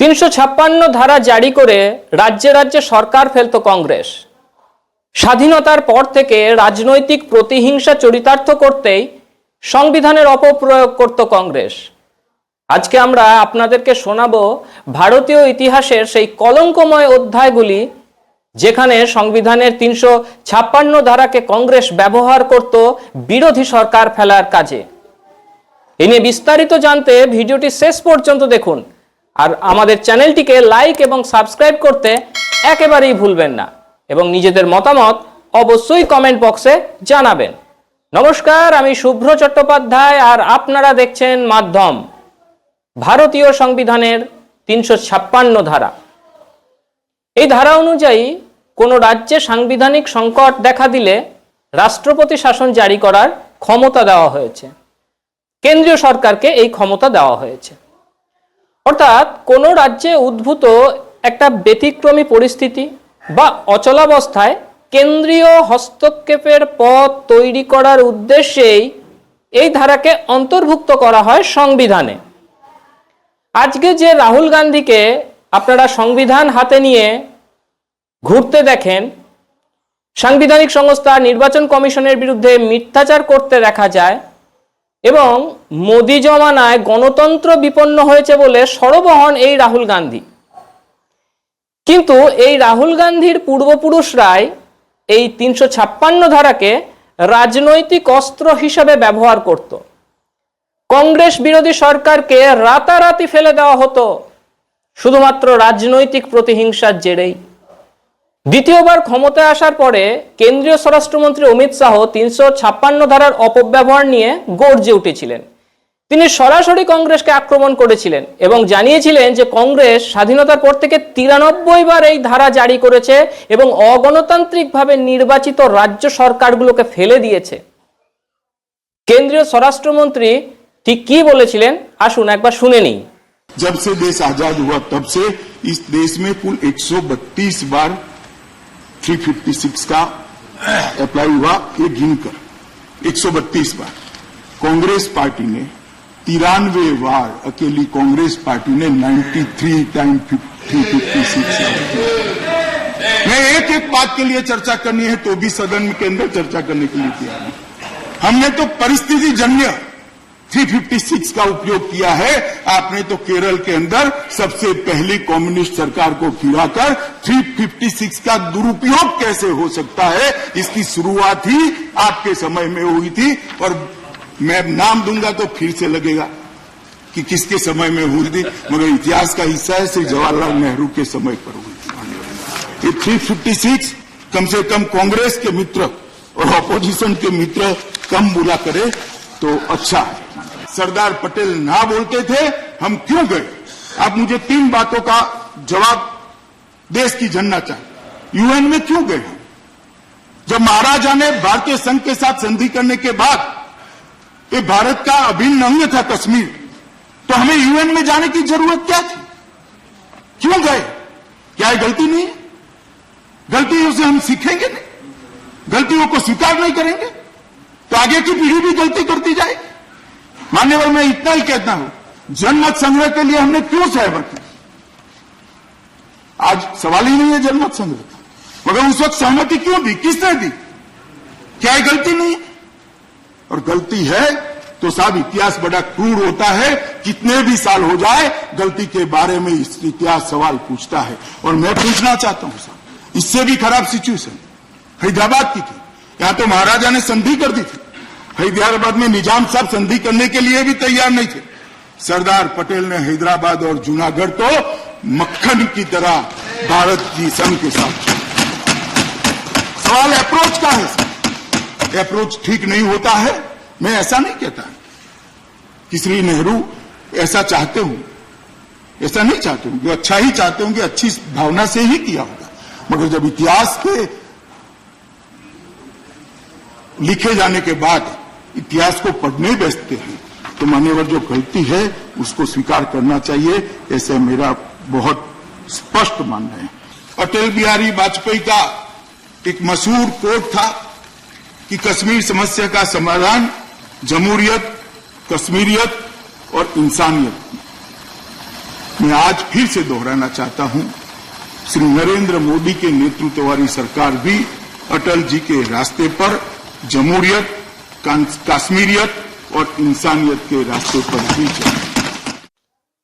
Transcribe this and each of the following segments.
তিনশো ছাপ্পান্ন ধারা জারি করে রাজ্যে রাজ্যে সরকার ফেলত কংগ্রেস। স্বাধীনতার পর থেকে রাজনৈতিক প্রতিহিংসা চরিতার্থ করতেই সংবিধানের অপপ্রয়োগ করত কংগ্রেস। আজকে আমরা আপনাদেরকে শোনাবো ভারতীয় ইতিহাসের সেই কলঙ্কময় অধ্যায়গুলি, যেখানে সংবিধানের তিনশো ছাপ্পান্ন ধারাকে কংগ্রেস ব্যবহার করত বিরোধী সরকার ফেলার কাজে। এ নিয়ে বিস্তারিত জানতে ভিডিওটি শেষ পর্যন্ত দেখুন। আর আমাদের চ্যানেলটিকে লাইক এবং সাবস্ক্রাইব করতে একেবারেই ভুলবেন না এবং নিজেদের মতামত অবশ্যই কমেন্ট বক্সে জানাবেন। নমস্কার, আমি শুভ্র চট্টোপাধ্যায় আর আপনারা দেখছেন মাধ্যম, ভারতীয় সংবিধানের তিনশো ছাপ্পান্ন ধারা। এই ধারা অনুযায়ী কোনো রাজ্যে সাংবিধানিক সংকট দেখা দিলে রাষ্ট্রপতি শাসন জারি করার ক্ষমতা দেওয়া হয়েছে। কেন্দ্রীয় সরকারকে এই ক্ষমতা দেওয়া হয়েছে। অর্থাৎ কোনো রাজ্যে উদ্ভূত একটা ব্যতিক্রমী পরিস্থিতি বা অচলাবস্থায় কেন্দ্রীয় হস্তক্ষেপের পথ তৈরি করার উদ্দেশ্যেই এই ধারাকে অন্তর্ভুক্ত করা হয় সংবিধানে। আজকে যে রাহুল গান্ধীকে আপনারা সংবিধান হাতে নিয়ে ঘুরতে দেখেন, সাংবিধানিক সংস্থা নির্বাচন কমিশনের বিরুদ্ধে মিথ্যাচার করতে দেখা যায়। এবং মোদি জমানায় গণতন্ত্র বিপন্ন হয়েছে বলে সরবহন এই রাহুল গান্ধী। কিন্তু এই রাহুল গান্ধীর পূর্বপুরুষরাই এই তিনশো ছাপ্পান্ন ধারাকে রাজনৈতিক অস্ত্র হিসাবে ব্যবহার করত। কংগ্রেস বিরোধী সরকারকে রাতারাতি ফেলে দেওয়া হতো। শুধুমাত্র রাজনৈতিক প্রতিহিংসার জেরেই। দ্বিতীয়বার ক্ষমতায় আসার পরে কেন্দ্রীয় স্বরাষ্ট্রমন্ত্রী অমিত শাহ তিনশো ছাপ্পান্ন ধারার অপব্যবহার নিয়ে গর্জে উঠেছিলেন তিনি সরাসরি কংগ্রেসকে আক্রমণ করেছিলেন এবং জানিয়েছিলেন যে কংগ্রেস স্বাধীনতার পর থেকে তিরানব্বই বার এই ধারা জারি করেছে এবং অগণতান্ত্রিকভাবে নির্বাচিত রাজ্য সরকারগুলোকে ফেলে দিয়েছে কেন্দ্রীয় স্বরাষ্ট্রমন্ত্রী ঠিক কি বলেছিলেন আসুন একবার শুনে নিই जब से देश आजाद हुआ तब से इस देश में कुल 132 बार 356 का अप्लाई हुआ, ये गिनकर। 132 बार। कांग्रेस पार्टी ने तिरानवे बार अकेली कांग्रेस पार्टी ने 93 टाइम 356 मैं एक एक बात के लिए चर्चा करनी है तो भी सदन के अंदर चर्चा करने के लिए तैयार हूँ। हमने तो परिस्थिति जन्य 356 का उपयोग किया है। आपने तो केरल के अंदर सबसे पहली कम्युनिस्ट सरकार को गिराकर 356 का दुरुपयोग कैसे हो सकता है, इसकी शुरुआत ही आपके समय में हुई थी। और मैं नाम दूँगा तो फिर से लगेगा कि किसके समय में हुई थी, मगर इतिहास का हिस्सा है, श्री जवाहरलाल नेहरू के समय पर हुई थी। ये 356 कम से कम कांग्रेस के मित्र और अपोजिशन के मित्र कम बुरा करे तो अच्छा है। सरदार पटेल ना बोलते थे, हम क्यों गए? आप मुझे तीन बातों का जवाब देश की जनना चाहिए यूएन में क्यों गए हम? जब महाराजा ने भारतीय संघ के साथ संधि करने के बाद ये भारत का अभिन्न अंग था कश्मीर तो हमें यूएन में जाने की ज़रूरत क्या थी? क्यों गए? क्या ये गलती नहीं है? गलतियों से हम सीखेंगे नहीं? गलतियों को स्वीकार नहीं करेंगे? तो आगे की पीढ़ी भी गलती करती जाएगी। मान्यवर, मैं इतना ही कहता हूँ जनमत संग्रह के लिए हमने क्यों सहमत की आज सवाल ही नहीं है जनमत संग्रह का, मगर उस वक्त सहमति क्यों दी? किसने दी? क्या गलती नहीं और गलती है तो साहब इतिहास बड़ा क्रूर होता है, कितने भी साल हो जाए, गलती के बारे में इस इतिहास सवाल पूछता है। और मैं पूछना चाहता हूँ साहब, इससे भी खराब सिचुएशन हैदराबाद की थी, यहाँ तो महाराजा ने संधि कर दी थी। हैदराबाद में निज़ाम साहब संधि करने के लिए भी तैयार नहीं थे। सरदार पटेल ने हैदराबाद और जूनागढ़ तो मक्खन की तरह भारत की संघ के साथ सवाल अप्रोच का है अप्रोच ठीक नहीं होता है, मैं ऐसा नहीं कहता। कि श्री नेहरू ऐसा चाहते हूँ, ऐसा नहीं चाहते हूँ। जो अच्छा ही चाहते होंगे अच्छी भावना से ही किया होगा। मगर जब इतिहास के लिखे जाने के बाद इतिहास को पढ़ने बैठते हैं। तो मान्यवर जो गलती है, उसको स्वीकार करना चाहिए, ऐसे मेरा बहुत स्पष्ट मानना है। अटल बिहारी वाजपेयी का एक मशहूर कोट था कि कश्मीर समस्या का समाधान जमहूरियत, कश्मीरियत और इंसानियत। मैं आज फिर से दोहराना चाहता हूँ, श्री नरेंद्र मोदी के नेतृत्व वाली सरकार भी अटल जी के रास्ते पर जमहूरियत कान- काश्मीरियत और इंसानियत के रास्ते पर ही चले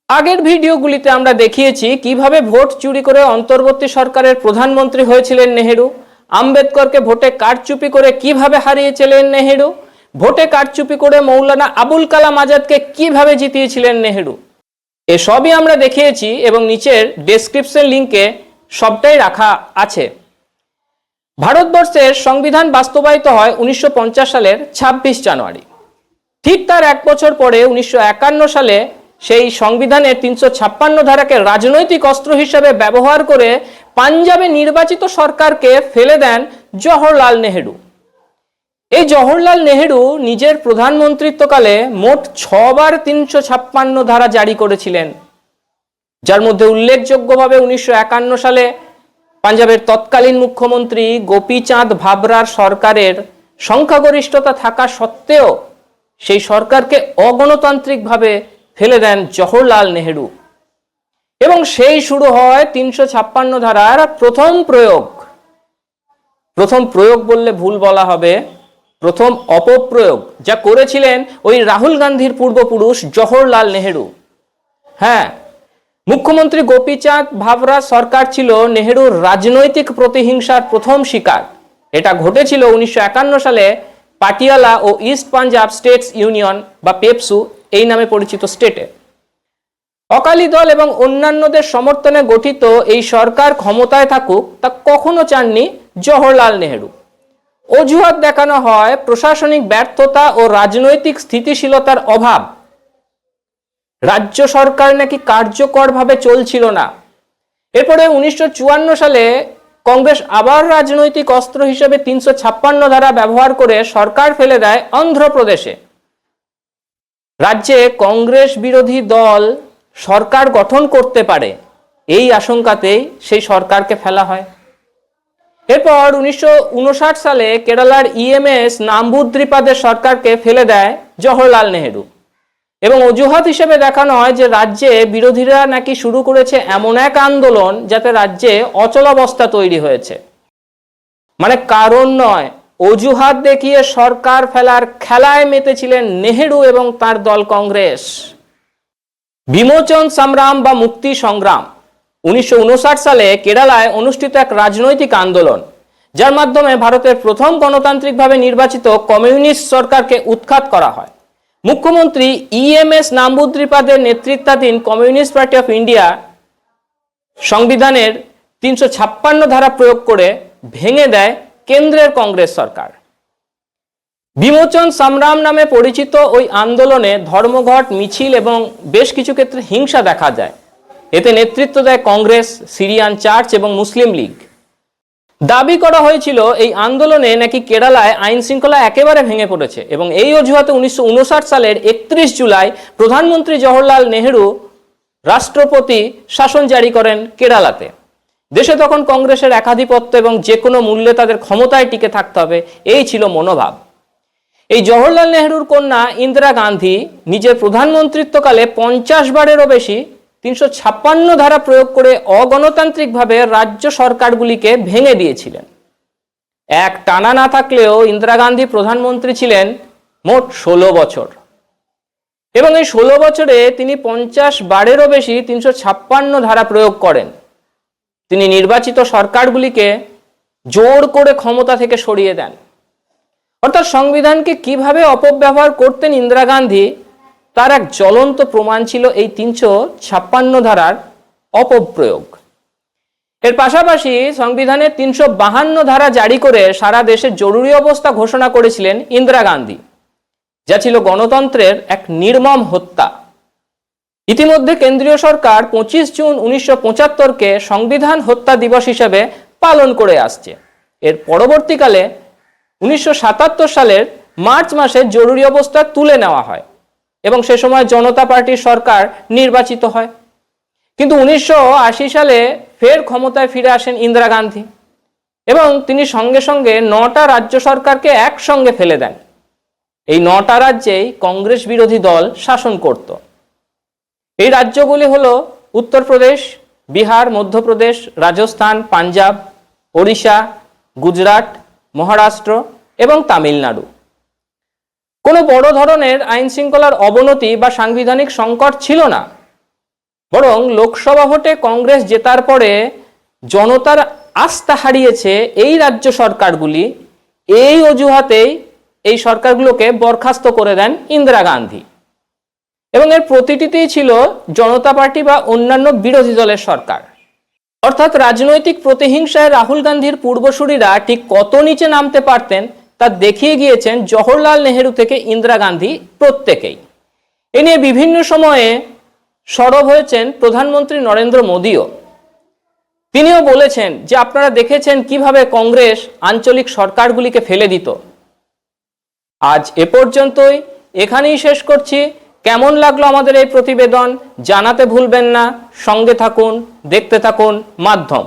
আগের ভিডিওগুলিতে আমরা দেখিয়েছি কিভাবে ভোট চুরি করে অন্তর্বর্তী সরকারের প্রধানমন্ত্রী হয়েছিলেন নেহেরু আম্বেদকরকে ভোটে কারচুপি করে কিভাবে হারিয়েছিলেন নেহেরু ভোটে কারচুপি করে মৌলানা আবুল কালাম আজাদকে কিভাবে জিতিয়েছিলেন নেহেরু এসবই আমরা দেখিয়েছি এবং নিচের ডেসক্রিপশন লিঙ্কে সবটাই রাখা আছে ভারতবর্ষের সংবিধান বাস্তবায়িত হয় উনিশশো পঞ্চাশ সালের ২৬ জানুয়ারি। ঠিক তার এক বছর পরে উনিশশো একান্ন সালে সেই সংবিধানের তিনশো ছাপ্পান্ন ধারাকে রাজনৈতিক অস্ত্র হিসেবে ব্যবহার করে পাঞ্জাবে নির্বাচিত সরকারকে ফেলে দেন জওহরলাল নেহেরু। এই জওহরলাল নেহেরু নিজের প্রধানমন্ত্রিত্বকালে মোট ছবার তিনশো ছাপ্পান্ন ধারা জারি করেছিলেন। যার মধ্যে উল্লেখযোগ্যভাবে উনিশশো একান্ন সালে পাঞ্জাবের তৎকালীন মুখ্যমন্ত্রী গোপীচাঁদ ভাবরার সরকারের সংখ্যাগরিষ্ঠতা থাকা সত্ত্বেও সেই সরকারকে অগণতান্ত্রিকভাবে ফেলে দেন জওহরলাল নেহেরু। এবং সেই শুরু হয় তিনশো ছাপ্পান্ন ধারার প্রথম প্রয়োগ। প্রথম প্রয়োগ বললে ভুল বলা হবে। প্রথম অপপ্রয়োগ যা করেছিলেন ওই রাহুল গান্ধীর পূর্বপুরুষ জওহরলাল নেহেরু। হ্যাঁ মুখ্যমন্ত্রী গোপীচাঁদ ভাবরা সরকার ছিল নেহেরুর রাজনৈতিক প্রতিহিংসার প্রথম শিকার। এটা ঘটেছিল উনিশশো একান্ন সালে পাটিয়ালা ও ইস্ট পাঞ্জাব স্টেটস ইউনিয়ন বা পেপসু এই নামে পরিচিত স্টেটে। অকালি দল এবং অন্যান্যদের সমর্থনে গঠিত এই সরকার ক্ষমতায় থাকুক তা কখনো চাননি জওহরলাল নেহেরু। অজুহাত দেখানো হয় প্রশাসনিক ব্যর্থতা ও রাজনৈতিক স্থিতিশীলতার অভাব। রাজ্য সরকার নাকি কার্যকরভাবে চলছিল না? এরপরে উনিশশো চুয়ান্ন সালে কংগ্রেস আবার রাজনৈতিক অস্ত্র হিসেবে তিনশো ছাপ্পান্ন ধারা ব্যবহার করে সরকার ফেলে দেয় অন্ধ্রপ্রদেশে। রাজ্যে কংগ্রেস বিরোধী দল সরকার গঠন করতে পারে, এই আশঙ্কাতেই সেই সরকারকে ফেলা হয়। এরপর উনিশশো উনষাট সালে কেরালার ইএমএস নাম্বুদ্রিপাদের সরকারকে ফেলে দেয় জওহরলাল নেহেরু। এবং অজুহাত হিসেবে দেখানো হয় যে রাজ্যে বিরোধীরা নাকি শুরু করেছে এমন এক আন্দোলন যাতে রাজ্যে অচলাবস্থা তৈরি হয়েছে। মানে কারণ নয়, অজুহাত দেখিয়ে সরকার ফেলার খেলায় মেতেছিলেন নেহেরু এবং তার দল কংগ্রেস। বিমোচন সংগ্রাম বা মুক্তি সংগ্রাম, উনিশশো উনষাট সালে কেরালায় অনুষ্ঠিত এক রাজনৈতিক আন্দোলন, যার মাধ্যমে ভারতের প্রথম গণতান্ত্রিকভাবে নির্বাচিত কমিউনিস্ট সরকারকে উৎখাত করা হয়। মুখ্যমন্ত্রী ইএমএস নাম্বুদ্রিপাদের নেতৃত্বাধীন কমিউনিস্ট পার্টি অফ ইন্ডিয়া সংবিধানের তিনশো ছাপ্পান্ন ধারা প্রয়োগ করে ভেঙে দেয় কেন্দ্রের কংগ্রেস সরকার। বিমোচন সংগ্রাম নামে পরিচিত ওই আন্দোলনে ধর্মঘট, মিছিল এবং বেশ কিছু ক্ষেত্রে হিংসা দেখা যায়। এতে নেতৃত্ব দেয় কংগ্রেস, সিরিয়ান চার্চ এবং মুসলিম লীগ। দাবি করা হয়েছিল, এই আন্দোলনে নাকি কেরালায় আইন শৃঙ্খলা একেবারে ভেঙে পড়েছে এবং এই অজুহাতে উনিশশো উনষাট সালের একত্রিশ জুলাই প্রধানমন্ত্রী জওহরলাল নেহরু রাষ্ট্রপতি শাসন জারি করেন কেরালাতে। দেশে তখন কংগ্রেসের একাধিপত্য এবং যে কোনো মূল্যে তাদের ক্ষমতায় টিকে থাকতে হবে, এই ছিল মনোভাব। এই জওহরলাল নেহরুর কন্যা ইন্দিরা গান্ধী নিজের প্রধানমন্ত্রিত্বকালে পঞ্চাশ বারেরও বেশি তিনশো ছাপ্পান্ন ধারা প্রয়োগ করে অগণতান্ত্রিকভাবে রাজ্য সরকারগুলিকে ভেঙে দিয়েছিলেন। এক টানা না থাকলেও ইন্দিরা গান্ধী প্রধানমন্ত্রী ছিলেন মোট ষোলো বছর। এবং এই ষোলো বছরে তিনি পঞ্চাশ বারেরও বেশি তিনশো ছাপ্পান্ন ধারা প্রয়োগ করেন। তিনি নির্বাচিত সরকারগুলিকে জোর করে ক্ষমতা থেকে সরিয়ে দেন। অর্থাৎ সংবিধানকে কীভাবে অপব্যবহার করতেন ইন্দিরা গান্ধী তার এক জ্বলন্ত প্রমাণ ছিল এই তিনশো ছাপ্পান্ন ধারার অপপ্রয়োগ। এর পাশাপাশি সংবিধানের তিনশো বাহান্ন ধারা জারি করে সারা দেশে জরুরি অবস্থা ঘোষণা করেছিলেন ইন্দিরা গান্ধী, যা ছিল গণতন্ত্রের এক নির্মম হত্যা। ইতিমধ্যে কেন্দ্রীয় সরকার পঁচিশ জুন উনিশশো পঁচাত্তরকে সংবিধান হত্যা দিবস হিসেবে পালন করে আসছে। এর পরবর্তীকালে উনিশশো সাতাত্তর সালের মার্চ মাসে জরুরি অবস্থা তুলে নেওয়া হয়। এবং সে সময় জনতা পার্টির সরকার নির্বাচিত হয়। কিন্তু উনিশশো আশি সালে ফের ক্ষমতায় ফিরে আসেন ইন্দিরা গান্ধী এবং তিনি সঙ্গে সঙ্গে নটা রাজ্য সরকারকে একসঙ্গে ফেলে দেন। এই নটা রাজ্যেই কংগ্রেস বিরোধী দল শাসন করত। এই রাজ্যগুলি হল উত্তরপ্রদেশ বিহার, মধ্যপ্রদেশ, রাজস্থান, পাঞ্জাব, ওড়িশা, গুজরাট, মহারাষ্ট্র এবং তামিলনাড়ু। কোনো বড় ধরনের আইন শৃঙ্খলার অবনতি বা সাংবিধানিক সংকট ছিল না। বরং লোকসভা ভোটে কংগ্রেস জেতার পরে জনতার আস্থা হারিয়েছে এই রাজ্য সরকারগুলি। এই অজুহাতেই এই সরকারগুলোকে বরখাস্ত করে দেন ইন্দিরা গান্ধী। এবং এর প্রতিটিতেই ছিল জনতা পার্টি বা অন্যান্য বিরোধী দলের সরকার। অর্থাৎ রাজনৈতিক প্রতিহিংসায় রাহুল গান্ধীর পূর্বসূরীরা ঠিক কত নিচে নামতে পারতেন তা দেখিয়ে গিয়েছেন জওহরলাল নেহেরু থেকে ইন্দিরা গান্ধী প্রত্যেকেই। এ নিয়ে বিভিন্ন সময়ে সরব হয়েছেন প্রধানমন্ত্রী নরেন্দ্র মোদীও। তিনিও বলেছেন যে, আপনারা দেখেছেন কীভাবে কংগ্রেস আঞ্চলিক সরকারগুলিকে ফেলে দিত। আজ এ পর্যন্তই। এখানেই শেষ করছি। কেমন লাগল আমাদের এই প্রতিবেদন জানাতে ভুলবেন না। সঙ্গে থাকুন, দেখতে থাকুন, মাধ্যম।